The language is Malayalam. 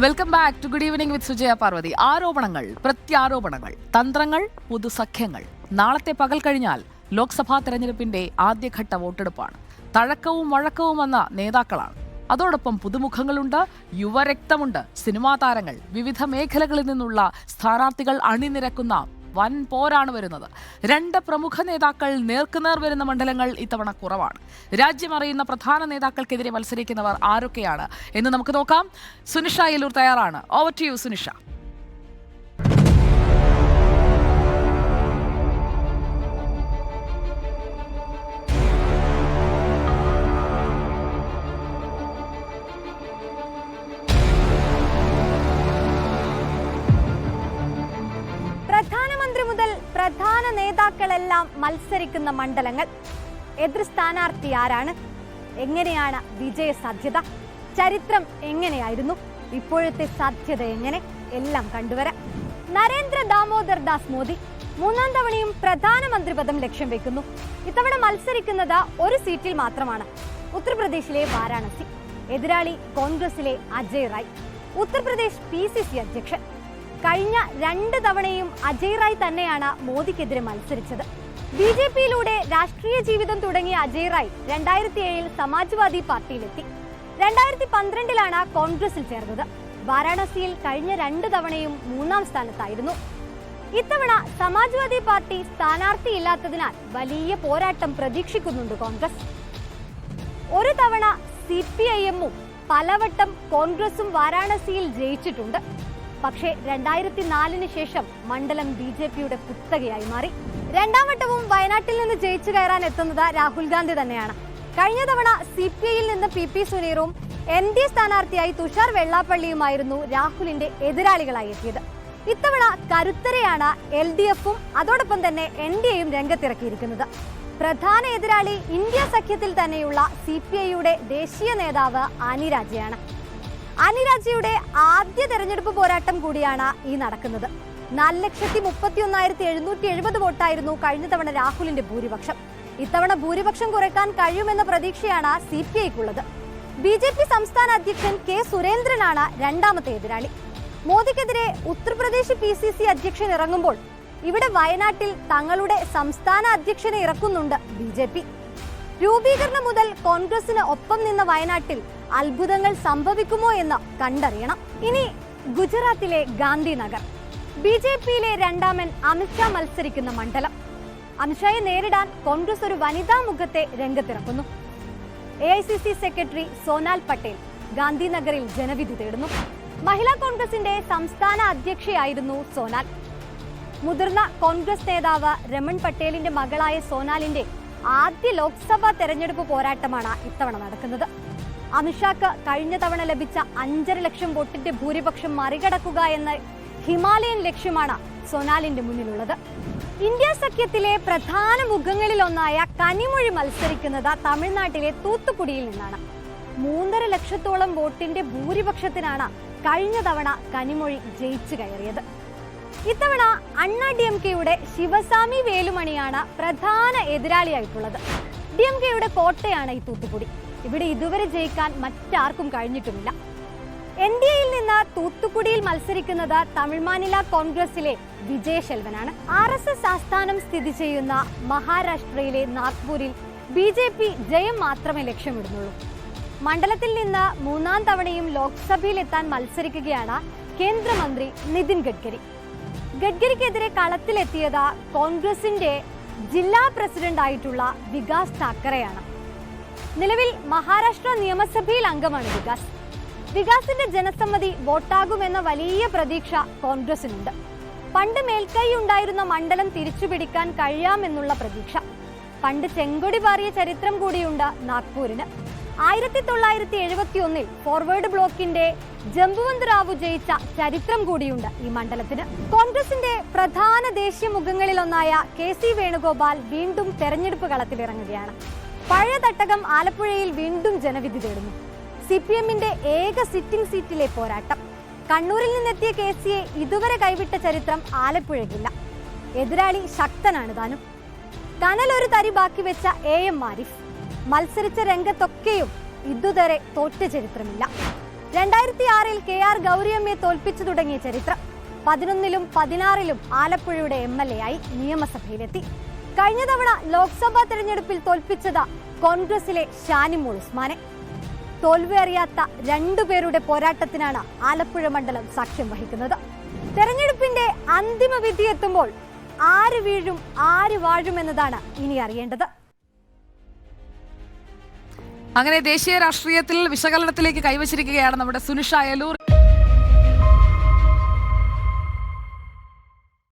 Welcome back to good evening with Sujaya Parvathy ആരോപണങ്ങൾ പ്രത്യാരോപണങ്ങൾ തന്ത്രങ്ങൾ പുതുസഖ്യങ്ങൾ. നാളത്തെ പകൽ കഴിഞ്ഞാൽ ലോക്സഭാ തെരഞ്ഞെടുപ്പിന്റെ ആദ്യഘട്ട വോട്ടെടുപ്പാണ്. തഴക്കവും വഴക്കവും വന്ന നേതാക്കളാണ്. അതോടൊപ്പം പുതുമുഖങ്ങളുണ്ട് യുവരക്തമുണ്ട്. സിനിമാ താരങ്ങൾ വിവിധ മേഖലകളിൽ നിന്നുള്ള സ്ഥാനാർത്ഥികൾ അണിനിരക്കുന്ന വൻ പോരാണ് വരുന്നത്. രണ്ട് പ്രമുഖ നേതാക്കൾ നേർക്കുനേർ വരുന്ന മണ്ഡലങ്ങൾ ഇത്തവണ കുറവാണ്. രാജ്യം അറിയുന്ന പ്രധാന നേതാക്കൾക്കെതിരെ മത്സരിക്കുന്നവർ ആരൊക്കെയാണ് എന്ന് നമുക്ക് നോക്കാം. സുനിഷ യെല്ലൂർ തയ്യാറാണ്. Over to you Sunisha. നേതാക്കളെല്ലാം മത്സരിക്കുന്ന മണ്ഡലങ്ങൾ. എതിർ സ്ഥാനാർത്ഥി ആരാണ്? എങ്ങനെയാണ് വിജയ സാധ്യത ചരിത്രം എങ്ങനെയായിരുന്നു? ഇപ്പോഴത്തെ സാധ്യത എങ്ങനെ? എല്ലാം കണ്ടുവരാം. നരേന്ദ്ര ദാമോദർ ദാസ് മോദി മൂന്നാം തവണയും പ്രധാനമന്ത്രി പദം ലക്ഷ്യം വെക്കുന്നു. ഇത്തവണ മത്സരിക്കുന്നത് ഒരു സീറ്റിൽ മാത്രമാണ്. ഉത്തർപ്രദേശിലെ വാരാണസി. എതിരാളി കോൺഗ്രസിലെ Ajay Rai. Uttar Pradesh P C C അധ്യക്ഷൻ. കഴിഞ്ഞ രണ്ട് തവണയും അജയ് റായ് തന്നെയാണ് മോദിക്കെതിരെ മത്സരിച്ചത്. ബി ജെ പിയിലൂടെ രാഷ്ട്രീയ ജീവിതം തുടങ്ങിയ അജയ് റായ് രണ്ടായിരത്തി ഏഴിൽ സമാജ്വാദി പാർട്ടിയിലെത്തി. രണ്ടായിരത്തി പന്ത്രണ്ടിലാണ് കോൺഗ്രസിൽ ചേർന്നത്. വാരാണസിയിൽ കഴിഞ്ഞ രണ്ട് തവണയും മൂന്നാം സ്ഥാനത്തായിരുന്നു. ഇത്തവണ സമാജ്വാദി പാർട്ടി സ്ഥാനാർത്ഥിയില്ലാത്തതിനാൽ വലിയ പോരാട്ടം പ്രതീക്ഷിക്കുന്നുണ്ട് കോൺഗ്രസ്. ഒരു തവണ സി പി ഐ എമ്മും പലവട്ടം കോൺഗ്രസും വാരാണസിയിൽ ജയിച്ചിട്ടുണ്ട്. പക്ഷേ രണ്ടായിരത്തി നാലിന് ശേഷം മണ്ഡലം ബി ജെ പിയുടെ കുത്തകയായി മാറി. രണ്ടാം വട്ടവും വയനാട്ടിൽ നിന്ന് ജയിച്ചു കയറാൻ എത്തുന്നത് രാഹുൽ ഗാന്ധി തന്നെയാണ്. കഴിഞ്ഞ തവണ സി പി ഐയിൽ നിന്ന് പി പി സുനീറും എൻ ഡി സ്ഥാനാർത്ഥിയായി തുഷാർ വെള്ളാപ്പള്ളിയുമായിരുന്നു രാഹുലിന്റെ എതിരാളികളായി എത്തിയത്. ഇത്തവണ കരുത്തരെയാണ് എൽ ഡി എഫും അതോടൊപ്പം തന്നെ എൻ ഡി എയും രംഗത്തിറക്കിയിരിക്കുന്നത്. പ്രധാന എതിരാളി ഇന്ത്യ സഖ്യത്തിൽ തന്നെയുള്ള സി പി ഐയുടെ ദേശീയ നേതാവ് ആനി രാജയാണ് ആനി രാജയുടെ ആദ്യ തെരഞ്ഞെടുപ്പ് പോരാട്ടം കൂടിയാണ് ഈ നടക്കുന്നത്. നാല് ലക്ഷത്തി മുപ്പത്തി ഒന്നായിരത്തി എഴുന്നൂറ്റി എഴുപത് വോട്ടായിരുന്നു കഴിഞ്ഞ തവണ രാഹുലിന്റെ ഭൂരിപക്ഷം. ഇത്തവണ ഭൂരിപക്ഷം കുറയ്ക്കാൻ കഴിയുമെന്ന പ്രതീക്ഷയാണ് സി പി ഐക്കുള്ളത്. ബി ജെ പി സംസ്ഥാന അധ്യക്ഷൻ കെ സുരേന്ദ്രനാണ് രണ്ടാമത്തെ എതിരാളി. മോദിക്കെതിരെ ഉത്തർപ്രദേശ് പി സി സി അധ്യക്ഷൻ ഇറങ്ങുമ്പോൾ ഇവിടെ വയനാട്ടിൽ തങ്ങളുടെ സംസ്ഥാന അധ്യക്ഷനെ ഇറക്കുന്നുണ്ട് ബി ജെ പി. രൂപീകരണം മുതൽ കോൺഗ്രസിന് ഒപ്പം നിന്ന വയനാട്ടിൽ അത്ഭുതങ്ങൾ സംഭവിക്കുമോ എന്ന് കണ്ടറിയണം. ഇനി ഗുജറാത്തിലെ ഗാന്ധിനഗർ. ബി ജെ പിയിലെ രണ്ടാമൻ അമിത്ഷാ മത്സരിക്കുന്ന മണ്ഡലം. അമിത്ഷായെ നേരിടാൻ കോൺഗ്രസ് ഒരു വനിതാ മുഖത്തെ രംഗത്തിറക്കുന്നു. A I C C secretary Sonal Patel ഗാന്ധിനഗറിൽ ജനവിധി തേടുന്നു. മഹിളാ കോൺഗ്രസിന്റെ സംസ്ഥാന അധ്യക്ഷയായിരുന്നു സോനാൽ. മുതിർന്ന കോൺഗ്രസ് നേതാവ് രമൺ പട്ടേലിന്റെ മകളായ സോനാലിന്റെ ആദ്യ ലോക്സഭാ തെരഞ്ഞെടുപ്പ് പോരാട്ടമാണ് ഇത്തവണ നടക്കുന്നത്. അമിത്ഷാക്ക് കഴിഞ്ഞ തവണ ലഭിച്ച അഞ്ചര ലക്ഷം വോട്ടിന്റെ ഭൂരിപക്ഷം മറികടക്കുക എന്ന ഹിമാലയൻ ലക്ഷ്യമാണ് സൊനാലിന്റെ മുന്നിലുള്ളത്. ഇന്ത്യ സഖ്യത്തിലെ പ്രധാന മുഖങ്ങളിലൊന്നായ കനിമൊഴി മത്സരിക്കുന്നത് തമിഴ്നാട്ടിലെ തൂത്തുക്കുടിയിൽ നിന്നാണ്. മൂന്നര ലക്ഷത്തോളം വോട്ടിന്റെ ഭൂരിപക്ഷത്തിനാണ് കഴിഞ്ഞ തവണ കനിമൊഴി ജയിച്ചു കയറിയത്. ഇത്തവണ അണ്ണാ ഡി എം കെയുടെ ശിവസ്വാമി വേലുമണിയാണ് പ്രധാന എതിരാളിയായിട്ടുള്ളത്. ഡി എം കെയുടെ കോട്ടയാണ് ഈ തൂത്തുക്കുടി ഇവിടെ ഇതുവരെ ജയിക്കാൻ മറ്റാർക്കും കഴിഞ്ഞിട്ടുമില്ല. എൻ ഡി എയിൽ നിന്ന് തൂത്തുക്കുടിയിൽ മത്സരിക്കുന്നത് തമിഴ്മാനില കോൺഗ്രസിലെ വിജയ് ശെൽവനാണ് ആർ എസ് എസ് ആസ്ഥാനം സ്ഥിതി ചെയ്യുന്ന മഹാരാഷ്ട്രയിലെ നാഗ്പൂരിൽ ബി ജെ പി ജയം മാത്രമേ ലക്ഷ്യമിടുന്നുള്ളൂ. മണ്ഡലത്തിൽ നിന്ന് മൂന്നാം തവണയും ലോക്സഭയിൽ എത്താൻ മത്സരിക്കുകയാണ് കേന്ദ്രമന്ത്രി നിതിൻ ഗഡ്കരി. ഗഡ്കരിക്കെതിരെ കളത്തിലെത്തിയത് കോൺഗ്രസിന്റെ ജില്ലാ പ്രസിഡന്റ് ആയിട്ടുള്ള വികാസ് താക്കറെയാണ്. നിലവിൽ മഹാരാഷ്ട്ര നിയമസഭയിൽ അംഗമാണ് വികാസ്. വികാസിന്റെ ജനസമ്മതി വോട്ടാകുമെന്ന വലിയ പ്രതീക്ഷ കോൺഗ്രസിനുണ്ട്. പണ്ട് മേൽക്കൈ ഉണ്ടായിരുന്ന മണ്ഡലം തിരിച്ചുപിടിക്കാൻ കഴിയാമെന്നുള്ള പ്രതീക്ഷ. പണ്ട് ചെങ്കൊടി പാറിയ ചരിത്രം കൂടിയുണ്ട് നാഗ്പൂരിന്. ആയിരത്തി തൊള്ളായിരത്തി എഴുപത്തി ഒന്നിൽ ഫോർവേഡ് ബ്ലോക്കിന്റെ ജംബുവന്ത് റാവു ജയിച്ച ചരിത്രം കൂടിയുണ്ട് ഈ മണ്ഡലത്തിന്. കോൺഗ്രസിന്റെ പ്രധാന ദേശീയ മുഖങ്ങളിലൊന്നായ കെ സി വേണുഗോപാൽ വീണ്ടും തെരഞ്ഞെടുപ്പ് കളത്തിലിറങ്ങുകയാണ് പഴയ തട്ടകം ആലപ്പുഴയിൽ വീണ്ടും ജനവിധി തേടുന്നു. സി പി എമ്മിന്റെ ഏക സിറ്റിംഗ് സീറ്റിലെ പോരാട്ടം. കണ്ണൂരിൽ നിന്നെത്തിയ കെ സിയെ ഇതുവരെ കൈവിട്ട ചരിത്രം ആലപ്പുഴയ്ക്കില്ല. എതിരാളി ശക്തനാണ് താനും. കനൽ ഒരു തരി ബാക്കി വെച്ച എ എം ആരിഫ്. മത്സരിച്ച രംഗത്തൊക്കെയും ഇതുവരെ തോറ്റ ചരിത്രമില്ല. രണ്ടായിരത്തി ആറിൽ കെ ആർ ഗൗരിയമ്മയെ തോൽപ്പിച്ചു തുടങ്ങിയ ചരിത്രം പതിനൊന്നിലും പതിനാറിലും ആലപ്പുഴയുടെ എം എൽ എ ആയി നിയമസഭയിലെത്തി. കഴിഞ്ഞ തവണ ലോക്സഭാ തെരഞ്ഞെടുപ്പിൽ തോൽപ്പിച്ചത് കോൺഗ്രസിലെ ഷാനിമോൾ ഉസ്മാനെ. തോൽവി അറിയാത്ത രണ്ടുപേരുടെ പോരാട്ടത്തിനാണ് ആലപ്പുഴ മണ്ഡലം സാക്ഷ്യം വഹിക്കുന്നത്. തെരഞ്ഞെടുപ്പിന്റെ അന്തിമ വിധി എത്തുമ്പോൾ ആര് വീഴും ആര് വാഴും എന്നതാണ് ഇനി അറിയേണ്ടത്. അങ്ങനെ ദേശീയ രാഷ്ട്രീയത്തിൽ വിശകലനത്തിലേക്ക് കൈവച്ചിരിക്കുകയാണ് നമ്മുടെ സുനിഷ അയലൂർ.